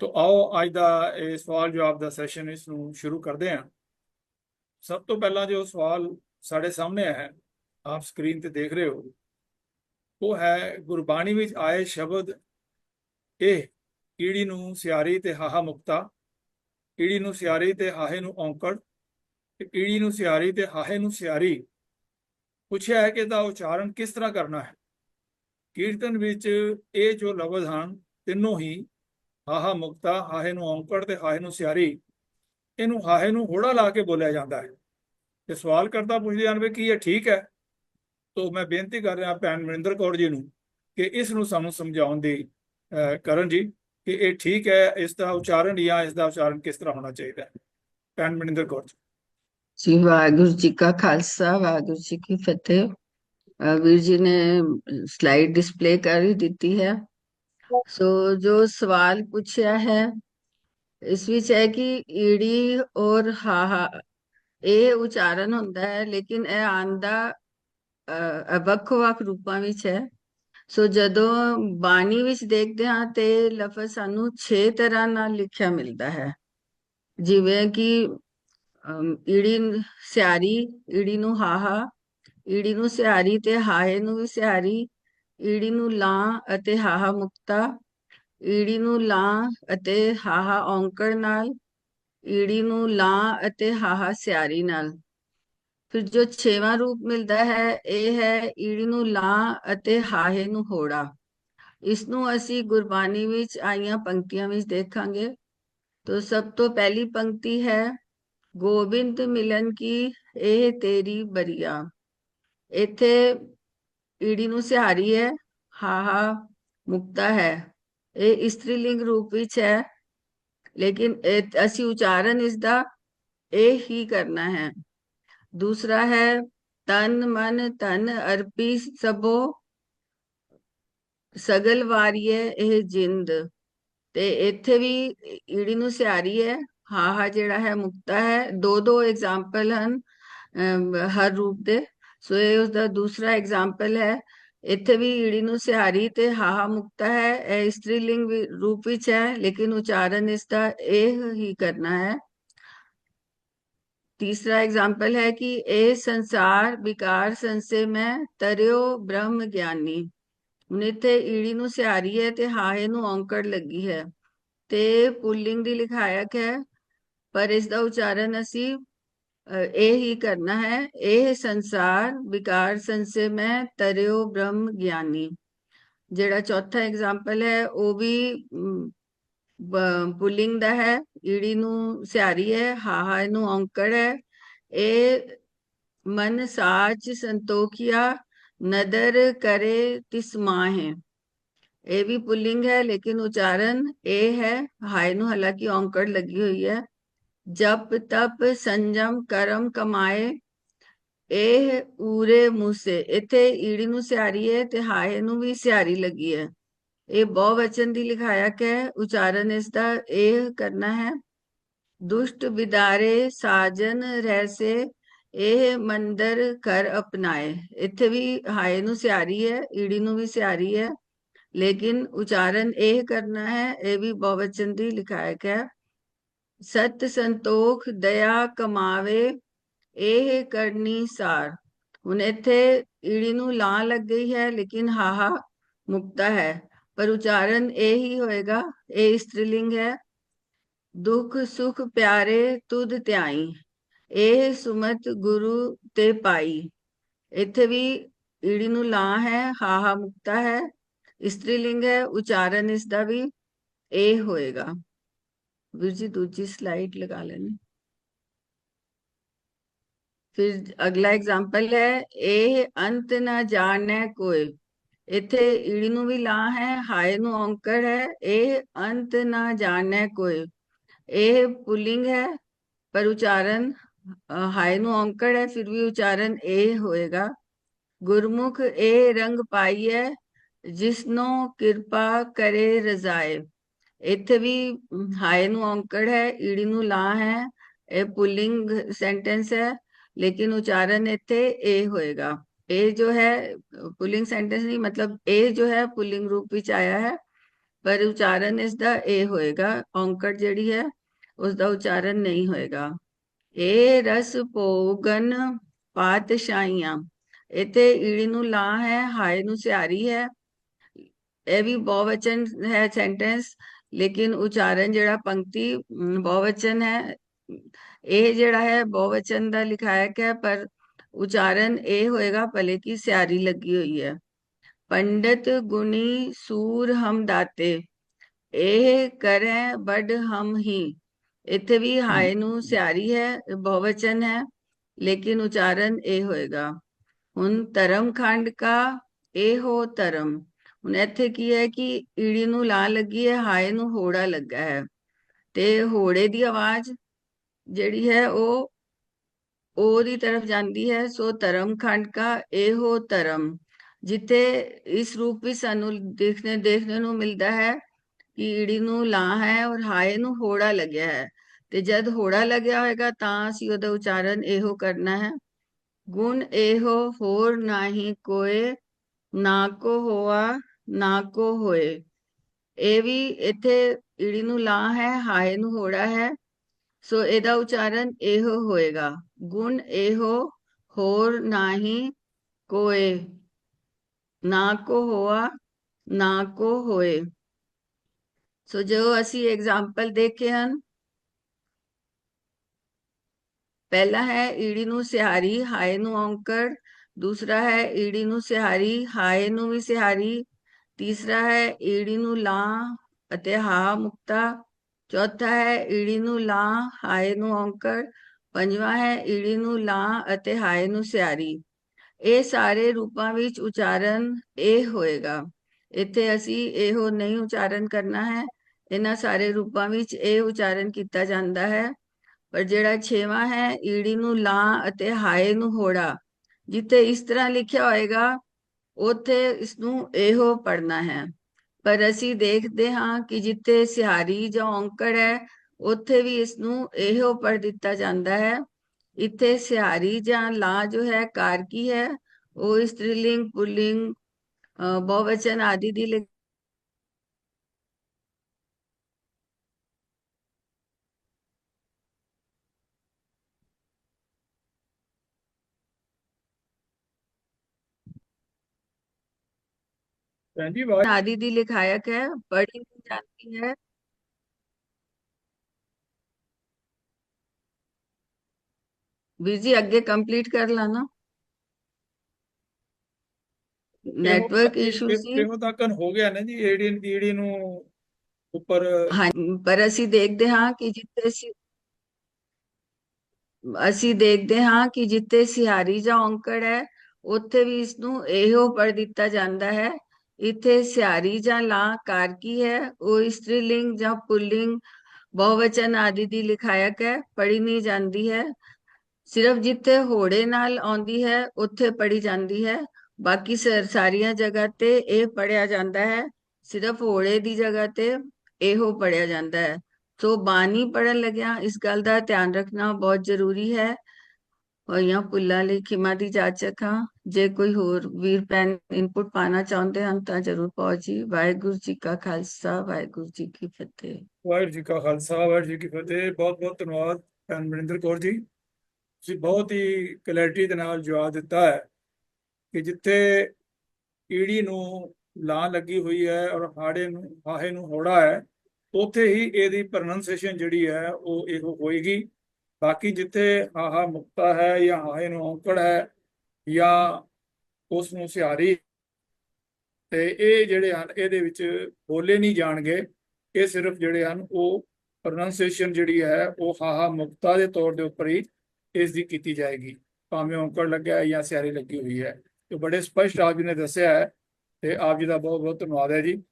ਤੋ ਆਓ, ਅੱਜ ਦਾ ਇਹ ਸਵਾਲ ਜਵਾਬ ਦਾ ਸੈਸ਼ਨ ਇਸ ਨੂੰ ਸ਼ੁਰੂ ਕਰਦੇ ਹਾਂ। ਸਭ ਤੋਂ ਪਹਿਲਾਂ ਜੋ ਸਵਾਲ ਸਾਡੇ ਸਾਹਮਣੇ ਹੈ, ਆਪ ਸਕਰੀਨ ਤੇ ਦੇਖ ਰਹੇ ਹੋ, ਉਹ ਹੈ ਗੁਰਬਾਣੀ ਵਿੱਚ ਆਏ ਸ਼ਬਦ, ਇਹ ਈੜੀ ਨੂੰ ਸਿਆਰੀ ਤੇ ਹਾਹਾ ਮੁਕਤਾ ਈੜੀ ਨੂੰ ਸਿਆਰੀ ਤੇ ਹਾਹੇ ਨੂੰ ਔਂਕੜ ਤੇ ਈੜੀ ਨੂੰ ਸਿਆਰੀ ਤੇ ਹਾਹੇ ਨੂੰ ਸਿਆਰੀ। ਪੁੱਛਿਆ ਹੈ ਕਿ ਇਹਦਾ ਉਚਾਰਨ ਕਿਸ ਤਰ੍ਹਾਂ ਕਰਨਾ ਹੈ? ਕੀਰਤਨ ਵਿੱਚ ਇਹ ਜੋ ਲਫ਼ਜ਼ ਹਨ, ਤਿੰਨੋਂ ਹੀ ਹਾਹਾ ਮੁਕਤਾ ਹਾਹੇ ਨੂੰ ਔਂਕੜ ਤੇ ਹਾਹੇ ਨੂੰ ਸਿਆਰੀ। ਇਹਨੂੰ ਹਾਹੇ ਨੂੰ ਹੋੜਾ ਲਾ ਕੇ ਬੋਲਿਆ ਜਾਂਦਾ ਹੈ। ਤੇ ਸਵਾਲ ਕਰਤਾ ਪੁੱਛਦੇ ਹਨ ਵੀ ਕੀ ਇਹ ਠੀਕ ਹੈ? ਤੋਂ ਮੈਂ ਬੇਨਤੀ ਕਰ ਰਿਹਾ ਭੈਣ ਮਨਿੰਦਰ ਕੌਰ ਜੀ ਨੂੰ ਕਿ ਇਸ ਨੂੰ ਸਾਨੂੰ ਸਮਝਾਉਣ ਦੀ ਕਰਨ ਜੀ ਕਿ ਇਹ ਠੀਕ ਹੈ, ਇਸ ਦਾ ਉਚਾਰਨ ਜਾਂ ਇਸ ਦਾ ਉਚਾਰਨ ਕਿਸ ਤਰ੍ਹਾਂ ਹੋਣਾ ਚਾਹੀਦਾ ਹੈ। ਭੈਣ ਮਨਿੰਦਰ ਕੌਰ ਜੀ। ਜੀ, ਵਾਹਿਗੁਰੂ ਜੀ ਕਾ ਖਾਲਸਾ, ਵਾਹਿਗੁਰੂ ਜੀ ਕੀ ਫਤਿਹ। ਅਹ, ਵੀਰ ਜੀ ਨੇ ਸਲਾਈਡ ਡਿਸਪਲੇ ਕਰ ਦਿੱਤੀ ਹੈ। ਸੋ ਜੋ ਸਵਾਲ ਪੁੱਛਿਆ ਹੈ ਇਸ ਵਿੱਚ ਹੈ ਕਿ ਈੜੀ ਔਰ ਹਾਹਾ ਇਹ ਉਚਾਰਨ ਹੁੰਦਾ ਹੈ ਲੇਕਿਨ ਇਹ ਆਂਦਾ ਵੱਖ-ਵੱਖ ਰੂਪਾਂ ਵਿੱਚ ਹੈ ਸੋ ਜਦੋਂ ਬਾਣੀ ਵਿੱਚ ਦੇਖਦੇ ਹਾਂ ਤੇ ਲਫ਼ਜ਼ ਸਾਨੂੰ 6 ਤਰ੍ਹਾਂ ਨਾਲ ਲਿਖਿਆ ਮਿਲਦਾ ਹੈ ਜਿਵੇਂ ਕਿ ਈੜੀ ਨੂੰ ਸਿਆਰੀ ਈੜੀ ਨੂੰ ਹਾਹਾ ਈੜੀ ਨੂੰ ਸਿਆਰੀ ਤੇ ਹਾਹੇ ਨੂੰ ਵੀ ਸਿਆਰੀ ਈੜੀ ਨੂੰ ਲਾਂ ਅਤੇ ਹਾਹਾ ਮੁਕਤਾ, ਈੜੀ ਨੂੰ ਲਾਂ ਅਤੇ ਹਾਹਾ ਔਂਕੜ ਨਾਲ, ਈੜੀ ਨੂੰ ਲਾਂ ਅਤੇ ਹਾਹਾ ਸਿਆਰੀ ਨਾਲ। ਫਿਰ ਜੋ ਛੇਵਾਂ ਰੂਪ ਮਿਲਦਾ ਹੈ, ਇਹ ਹੈ ਈੜੀ ਨੂੰ ਲਾਂ ਅਤੇ ਹਾਹੇ ਨੂੰ ਹੋੜਾ। ਇਸ ਨੂੰ ਅਸੀਂ ਗੁਰਬਾਣੀ ਵਿੱਚ ਆਈਆਂ ਪੰਕਤੀਆਂ ਵਿੱਚ ਦੇਖਾਂਗੇ। ਤੋ ਸਭ ਤੋਂ ਪਹਿਲੀ ਪੰਕਤੀ ਹੈ, ਗੋਬਿੰਦ ਮਿਲਨ ਕੀ ਇਹ ਤੇਰੀ ਬਰੀਆ। ਇੱਥੇ ਈੜੀ ਨੂੰ ਸਿਹਾਰੀ ਹੈ ਹਾਹਾ ਮੁਕਤਾ ਹੈ। ਇਹ ਇਸਤਰੀ ਰੂਪ ਵਿੱਚ ਹੈ ਲੇਕਿਨ ਅਸੀਂ ਉਚਾਰਨ ਇਸ ਦਾ ਇਹ ਹੀ ਕਰਨਾ ਹੈ। ਦੂਸਰਾ ਹੈ ਤਨ ਮਨ ਧਨ ਅਰਪੀ ਸਭੋ ਸਗਲ ਵਾਰੀਏ ਇਹ ਜਿੰਦ। ਤੇ ਇੱਥੇ ਵੀ ਈੜੀ ਨੂੰ ਸਿਆਰੀ ਹੈ ਹਾਹਾ ਜਿਹੜਾ ਹੈ ਮੁਕਤਾ ਹੈ। ਦੋ ਦੋ ਐਗਜ਼ਾਮਪਲ ਹਨ ਅਮ, ਹਰ ਰੂਪ ਦੇ। ਸੋ ਇਹ ਉਸਦਾ ਦੂਸਰਾ ਐਗਜ਼ਾਮਪਲ ਹੈ ਇੱਥੇ ਵੀ ਈੜੀ ਨੂੰ ਸਿਹਾਰੀ ਤੇ ਹਾਹਾ ਮੁਕਤਾ ਹੈ ਇਹ ਇਸਤਰੀ ਲਿੰਗ ਵੀ- ਰੂਪ ਵਿੱਚ ਹੈ ਲੇਕਿਨ ਉਚਾਰਨ ਇਸ ਦਾ ਇਹ ਹੀ ਕਰਨਾ ਹੈ तीसरा एग्जाम्पल है कि ए संसार विकार संसे में ਤਰਿਓ ਬ੍ਰਹਮ ਗਿਆਨੀ ਹੁਣ ਇੱਥੇ ਈੜੀ ਨੂੰ ਸਿਹਾਰੀ ਹੈ ਤੇ ਹਾਹੇ ਨੂੰ ਔਂਕੜ ਲੱਗੀ ਹੈ ਤੇ ਪੁੱਲਿੰਗ ਦੀ ਲਿਖਾਇਕ ਹੈ ਪਰ ਇਸ ਦਾ ਉਚਾਰਨ ਅਸੀਂ ਅ, ਇਹ ਹੀ ਕਰਨਾ ਹੈ, ਇਹ ਸੰਸਾਰ ਵਿਕਾਰ ਸੰਸੇ ਮੈਂ ਤਰਿਓ ਬ੍ਰਹਮ ਗਿਆਨੀ। ਜਿਹੜਾ ਚੌਥਾ ਐਗਜ਼ਾਮਪਲ ਹੈ, ਉਹ ਵੀ ਪੁਲਿੰਗ ਦਾ ਹੈ, ਈੜੀ ਨੂੰ ਸਿਆਰੀ ਹੈ, ਹਾਹਾ ਨੂੰ ਔਂਕੜ ਹੈ। ਇਹ ਮਨ ਸਾਚ ਸੰਤੋਖਿਆ, ਨਦਰ ਕਰੇ ਤਿਸ ਮਾਹੇ। ਇਹ ਵੀ ਪੁਲਿੰਗ ਹੈ, ਲੇਕਿਨ ਉਚਾਰਨ ਇਹ ਹੈ, ਹਾਏ ਨੂੰ ਹਾਲਾਂਕਿ ਔਂਕੜ ਲੱਗੀ ਹੋਈ ਹੈ। ਜਪ ਤਪ ਸੰਜਮ ਕਰਮ ਕਮਾਏ, ਇਹ ਊਰੇ ਮੂਸੇ, ਇੱਥੇ ਈੜੀ ਨੂੰ ਸਿਆਰੀ ਹੈ ਤੇ ਹਾਏ ਨੂੰ ਵੀ ਸਿਆਰੀ ਲੱਗੀ ਹੈ। ਇਹ ਬਹੁਵਚਨ ਦੀ ਲਿਖਾਇਕ ਹੈ ਉਚਾਰਨ ਇਸ ਦਾ ਇਹ ਕਰਨਾ ਹੈ, ਦੁਸ਼ਟ ਵਿਦਾਰੇ ਸਾਜਨ ਰਹਿਸੇ, ਇਹ ਮੰਦਰ ਕਰ ਅਪਨਾਏ ਇੱਥੇ ਵੀ ਹਾਏ ਨੂੰ ਸਿਆਰੀ ਹੈ, ਈੜੀ ਨੂੰ ਵੀ ਸਿਆਰੀ ਹੈ, ਲੇਕਿਨ ਉਚਾਰਨ ਇਹ ਕਰਨਾ ਹੈ, ਇਹ ਵੀ ਬਹੁਵਚਨ ਦੀ ਲਿਖਾਇਕ ਹੈ ਸਤ ਸੰਤੋਖ ਦਇਆ ਕਮਾਵੇ, ਇਹ ਕਰਨੀ ਸਾਰ। ਹੁਣ ਇੱਥੇ ਈੜੀ ਨੂੰ ਲਾਂ ਲੱਗ ਗਈ ਹੈ, ਲੇਕਿਨ ਹਾਹਾ ਮੁਕਤਾ ਹੈ। ਪਰ ਉਚਾਰਨ ਇਹ ਹੀ ਹੋਏਗਾ, ਇਹ ਇਸਤਰੀਲਿੰਗ ਹੈ। ਦੁੱਖ ਸੁਖ ਪਿਆਰੇ ਤੁਧ ਧਿਆਈ, ਇਹ ਸੁਮਤ ਗੁਰੂ ਤੇ ਪਾਈ। ਇੱਥੇ ਵੀ ਈੜੀ ਨੂੰ ਲਾਂ ਹੈ, ਹਾਹਾ ਮੁਕਤਾ ਹੈ। ਇਸਤਰੀਲਿੰਗ ਹੈ, ਉਚਾਰਨ ਇਸ ਦਾ ਵੀ ਇਹ ਹੋਏਗਾ। ਵੀਰ ਜੀ ਦੂਜੀ ਸਲਾਈਡ ਲਗਾ ਲੈਣੀ। ਫਿਰ ਅਗਲਾ ਐਗਜ਼ਾਮਪਲ ਹੈ, ਇਹ ਅੰਤ ਨਾ ਜਾਣੈ ਕੋਈ। ਇੱਥੇ ਈੜੀ ਨੂੰ ਵੀ ਲਾਂ ਹੈ, ਹਾਏ ਨੂੰ ਔਂਕੜ ਹੈ, ਇਹ ਅੰਤ ਨਾ ਜਾਣੈ ਕੋਈ। ਇਹ ਪੁਲਿੰਗ ਹੈ, ਪਰ ਉਚਾਰਨ ਹਾਏ ਨੂੰ ਔਂਕੜ ਹੈ, ਫਿਰ ਵੀ ਉਚਾਰਨ ਇਹ ਹੋਏਗਾ। ਗੁਰਮੁਖ ਇਹ ਰੰਗ ਪਾਈਐ ਜਿਸਨੋਂ ਕਿਰਪਾ ਕਰੇ ਰਜ਼ਾਏ। ਇੱਥੇ ਵੀ ਹਾਏ ਨੂੰ ਔਂਕੜ ਹੈ, ਈੜੀ ਨੂੰ ਲਾਂ ਹੈ, ਇਹ ਪੁਲਿੰਗ ਸੈਂਟੈਂਸ ਹੈ, ਲੇਕਿਨ ਉਚਾਰਨ ਇੱਥੇ ਇਹ ਹੋਏਗਾ। ਇਹ ਜੋ ਹੈ, ਪੁਲਿੰਗ ਸੈਂਟੈਂਸ ਨਹੀਂ, ਮਤਲਬ ਇਹ ਜੋ ਹੈ, ਪੁਲਿੰਗ ਰੂਪ ਵਿੱਚ ਆਇਆ ਹੈ, ਪਰ ਉਚਾਰਨ ਇਸ ਦਾ ਏ ਹੋਏਗਾ, ਔਂਕੜ ਜਿਹੜੀ ਹੈ, ਉਸ ਦਾ ਉਚਾਰਨ ਨਹੀਂ ਹੋਏਗਾ। ਏ ਰਸ ਭੋਗਨ ਪਾਤਸ਼ਾਹੀਆਂ, ਇੱਥੇ ਈੜੀ ਨੂੰ ਲਾ ਹੈ, ਹਾਏ ਨੂੰ ਸਿਆਰੀ ਹੈ, ਇਹ ਵੀ ਬਹੁਵਚਨ ਹੈ ਸੈਂਟੈਂਸ ਲੇਕਿਨ ਉਚਾਰਨ ਜਿਹੜਾ ਪੰਕਤੀ ਬਹੁਵਚਨ ਹੈ ਇਹ ਜਿਹੜਾ ਹੈ ਬਹੁਵਚਨ ਦਾ ਲਿਖਾਇਕ ਹੈ ਪਰ ਉਚਾਰਨ ਇਹ ਹੋਏਗਾ ਭਲੇ ਕੀ ਸਿਆਰੀ ਲੱਗੀ ਹੋਈ ਹੈ। ਪੰਡਤ ਗੁਣੀ ਸੂਰ ਹਮ ਦਾਤੇ ਇਹ ਕਰੈ ਬੜ ਹਮ ਹੀ। ਇੱਥੇ ਵੀ ਹਾਏ ਨੂੰ ਸਿਆਰੀ ਹੈ ਬਹੁਵਚਨ ਹੈ ਲੇਕਿਨ ਉਚਾਰਨ ਇਹ ਹੋਏਗਾ। ਹੁਣ ਧਰਮ ਖੰਡ ਕਾ ਇਹੋ ਧਰਮ। ਹੁਣ ਇੱਥੇ ਕੀ ਹੈ ਕਿ ਈੜੀ ਨੂੰ ਲਾ ਲੱਗੀ ਹੈ, ਹਾਏ ਨੂੰ ਹੋੜਾ ਲੱਗਾ ਹੈ। ਤੇ ਹੋੜੇ ਦੀ ਆਵਾਜ਼ ਜਿਹੜੀ ਹੈ ਉਹ ਉਹ ਦੀ ਤਰਫ ਜਾਂਦੀ ਹੈ, ਸੋ ਧਰਮ ਖੰਡ ਕਾ ਇਹੋ ਧਰਮ, ਜਿੱਥੇ ਇਸ ਰੂਪ ਵਿੱਚ ਸਾਨੂੰ ਦੇਖਣੇ ਦੇਖਣੇ ਨੂੰ ਮਿਲਦਾ ਹੈ ਕਿ ਈੜੀ ਨੂੰ ਲਾ ਹੈ ਔਰ ਹਾਏ ਨੂੰ ਹੋੜਾ ਲੱਗਿਆ ਹੈ। ਤੇ ਜਦ ਹੋੜਾ ਲੱਗਿਆ ਹੋਏਗਾ ਤਾਂ ਅਸੀਂ ਉਹਦਾ ਉਚਾਰਨ ਇਹੋ ਕਰਨਾ ਹੈ। ਗੁਣ ਇਹੋ ਹੋਰ ਨਾਹੀ ਕੋਏ, ਨਾ ਕੋ ਹੋਆ ਨਾ ਕੋ ਹੋਏ। ਇਹ ਵੀ ਇੱਥੇ ਈੜੀ ਨੂੰ ਲਾ ਹੈ, ਹਾਏ ਨੂੰ ਹੋੜਾ ਹੈ। ਸੋ ਇਹਦਾ ਉਚਾਰਨ ਇਹੋ ਹੋਏਗਾ। ਗੁਣ ਇਹੋ ਹੋਰ ਨਾਹੀ ਕੋਏ। ਨਾ ਕੋ ਹੋਆ, ਨਾ ਕੋ ਹੋਏ। ਸੋ ਜੋ ਅਸੀਂ ਐਗਜ਼ਾਮਪਲ ਦੇਖੇ ਹਨ, ਪਹਿਲਾ ਹੈ ਈੜੀ ਨੂੰ ਸਿਹਾਰੀ, ਹਾਏ ਨੂੰ ਔਂਕੜ। ਦੂਸਰਾ ਹੈ ਈੜੀ ਨੂੰ ਸਿਹਾਰੀ, ਹਾਏ ਨੂੰ ਵੀ ਸਿਹਾਰੀ। ਤੀਸਰਾ ਹੈ ਈੜੀ ਨੂੰ ਲਾ ਅਤੇ ਹਾ ਮੁਕਤਾ। ਚੌਥਾ ਹੈ ਈੜੀ ਨੂੰ ਲਾ ਹਾਏ ਨੂੰ ਔਂਕੜ। ਪੰਜਵਾਂ ਹੈ ਈੜੀ ਨੂੰ ਲਾ ਅਤੇ ਹਾਏ ਨੂੰ ਸਿਆਰੀ। ਇਹ ਸਾਰੇ ਰੂਪਾਂ ਵਿੱਚ ਉਚਾਰਨ ਇਹ ਹੋਏਗਾ। ਇੱਥੇ ਅਸੀਂ ਇਹੋ ਨਹੀਂ ਉਚਾਰਨ ਕਰਨਾ ਹੈ। ਇਹਨਾਂ ਸਾਰੇ ਰੂਪਾਂ ਵਿੱਚ ਇਹ ਉਚਾਰਨ ਕੀਤਾ ਜਾਂਦਾ ਹੈ। ਪਰ ਜਿਹੜਾ ਛੇਵਾਂ ਹੈ ਈੜੀ ਨੂੰ ਲਾ ਅਤੇ ਹਾਏ ਨੂੰ ਹੋੜਾ, ਜਿੱਥੇ ਇਸ ਤਰ੍ਹਾਂ ਲਿਖਿਆ ਹੋਏਗਾ ਉੱਥੇ ਇਸ ਨੂੰ ਇਹੋ ਪੜਨਾ ਹੈ। ਪਰ ਅਸੀਂ ਦੇਖਦੇ ਹਾਂ ਕਿ ਜਿੱਥੇ ਸਿਹਾਰੀ ਜਾਂ ਔਂਕੜ ਹੈ ਉੱਥੇ ਵੀ ਇਸ ਨੂੰ ਇਹੋ ਪੜ ਦਿੱਤਾ ਜਾਂਦਾ ਹੈ। ਇੱਥੇ ਸਿਹਾਰੀ ਜਾਂ ਲਾ ਜੋ ਹੈ ਕਾਰਕੀ ਹੈ ਉਹ ਇਸਤਰੀਲਿੰਗ ਪੁਲਿੰਗ ਅ, ਬਹੁਵਚਨ ਆਦਿ ਦੀ ਭੈਣ ਜੀ ਆਵਾਜ਼ ਲਿਖਾਇਕ ਹੈ ਪੜ੍ਹੀ ਨਹੀਂ ਜਾਂਦੀ ਹੈ ਵੀਰ ਜੀ ਅੱਗੇ ਕੰਪਲੀਟ ਕਰ ਲਾ ਨਾ ਨੈਟਵਰਕ ਇਸ਼ੂ ਸੀ ਕਿਹੋ ਤੱਕ ਹੋ ਗਿਆ ਨਾ ਜੀ ਈੜੀ ਈੜੀ ਨੂੰ ਉੱਪਰ ਹਾਂ ਪਰ ਅਸੀਂ ਦੇਖਦੇ ਹਾਂ ਕਿ ਜਿੱਥੇ ਅਸੀਂ ਅਸੀਂ ਦੇਖਦੇ ਹਾਂ ਕਿ ਜਿੱਥੇ ਸਿਹਾਰੀ ਜਾਂ ਔਂਕੜ ਹੈ ਉੱਥੇ ਵੀ ਇਸ ਨੂੰ ਇਹੋ ਪੜ ਦਿੱਤਾ ਜਾਂਦਾ ਹੈ ਇੱਥੇ ਸਿਆਰੀ ਜਾਂ ਲਾਂ ਕਾਰਕੀ ਹੈ ਉਹ ਇਸਤਰੀਲਿੰਗ ਜਾਂ ਪੁੱਲਿੰਗ ਬਹੁਵਚਨ ਆਦਿ ਦੀ ਲਿਖਾਇਕ ਹੈ ਪੜੀ ਨਹੀਂ ਜਾਂਦੀ ਹੈ ਸਿਰਫ ਜਿੱਥੇ ਹੋੜੇ ਨਾਲ ਆਉਂਦੀ ਹੈ ਉੱਥੇ ਪੜੀ ਜਾਂਦੀ ਹੈ ਬਾਕੀ ਸ- ਸਾਰੀਆਂ ਜਗ੍ਹਾ ਤੇ ਇਹ ਪੜਿਆ ਜਾਂਦਾ ਹੈ ਸਿਰਫ ਹੋੜੇ ਦੀ ਜਗ੍ਹਾ ਤੇ ਇਹੋ ਪੜਿਆ ਜਾਂਦਾ ਹੈ ਸੋ ਬਾਣੀ ਪੜਨ ਲੱਗਿਆ ਇਸ ਗੱਲ ਦਾ ਧਿਆਨ ਰੱਖਣਾ ਬਹੁਤ ਜ਼ਰੂਰੀ ਹੈ ਹੋਈਆਂ ਭੁੱਲਾਂ ਲਈ ਖਿਮਾ ਦੀ ਜਾਚਕ ਹਾਂ ਜੇ ਕੋਈ ਹੋਰ ਵੀਰ ਭੈਣ ਇਨਪੁਟ ਪਾਣਾ ਚਾਹੁੰਦੇ ਹਨ ਤਾਂ ਜ਼ਰੂਰ ਪਾਓ ਜੀ। ਵਾਹਿਗੁਰੂ ਜੀ ਕਾ ਖਾਲਸਾ, ਵਾਹਿਗੁਰੂ ਜੀ ਕੀ ਫਤਿਹ। ਵਾਹਿਗੁਰੂ ਜੀ ਕਾ ਖਾਲਸਾ, ਵਾਹਿਗੁਰੂ ਜੀ ਕੀ ਫਤਿਹ। ਬਹੁਤ ਬਹੁਤ ਧੰਨਵਾਦ ਭੈਣ ਮਨਿੰਦਰ ਕੌਰ ਜੀ। ਤੁਸੀਂ ਬਹੁਤ ਹੀ ਕਲੈਰਿਟੀ ਦੇ ਨਾਲ ਜਵਾਬ ਦਿੱਤਾ ਹੈ ਕਿ ਜਿੱਥੇ ਈੜੀ ਨੂੰ ਲਾਂ ਲੱਗੀ ਹੋਈ ਹੈ ਔਰ ਹਾੜੇ ਨੂੰ ਹਾਹੇ ਨੂੰ ਹੋੜਾ ਹੈ, ਉੱਥੇ ਹੀ ਇਹਦੀ ਪ੍ਰੋਨੰਸੀਏਸ਼ਨ ਜਿਹੜੀ ਹੈ ਉਹ ਇਹੋ ਹੋਏਗੀ। ਬਾਕੀ ਜਿੱਥੇ ਹਾਹਾ ਮੁਕਤਾ ਹੈ ਜਾਂ ਹਾਹੇ ਨੂੰ ਔਂਕੜ ਹੈ ਜਾਂ ਉਸ ਨੂੰ ਸਿਹਾਰੀ ਤੇ ਇਹ ਜਿਹੜੇ ਹਨ, ਇਹਦੇ ਵਿੱਚ ਬੋਲੇ ਨਹੀਂ ਜਾਣਗੇ। ਇਹ ਸਿਰਫ ਜਿਹੜੇ ਹਨ, ਉਹ ਪ੍ਰੋਨੰਸੀਏਸ਼ਨ ਜਿਹੜੀ ਹੈ, ਉਹ ਹਾਹਾ ਮੁਕਤਾ ਦੇ ਤੌਰ ਦੇ ਉੱਪਰ ਹੀ ਇਸ ਦੀ ਕੀਤੀ ਜਾਏਗੀ। ਭਾਵੇਂ ਔਂਕੜ ਲੱਗਿਆ ਹੈ ਜਾਂ ਸਿਆਰੀ ਲੱਗੀ ਹੋਈ ਹੈ। ਤੇ ਬੜੇ ਸਪਸ਼ਟ ਆਪ ਜੀ ਨੇ ਦੱਸਿਆ ਹੈ ਤੇ ਆਪ ਜੀ ਦਾ ਬਹੁਤ ਬਹੁਤ ਧੰਨਵਾਦ ਹੈ ਜੀ।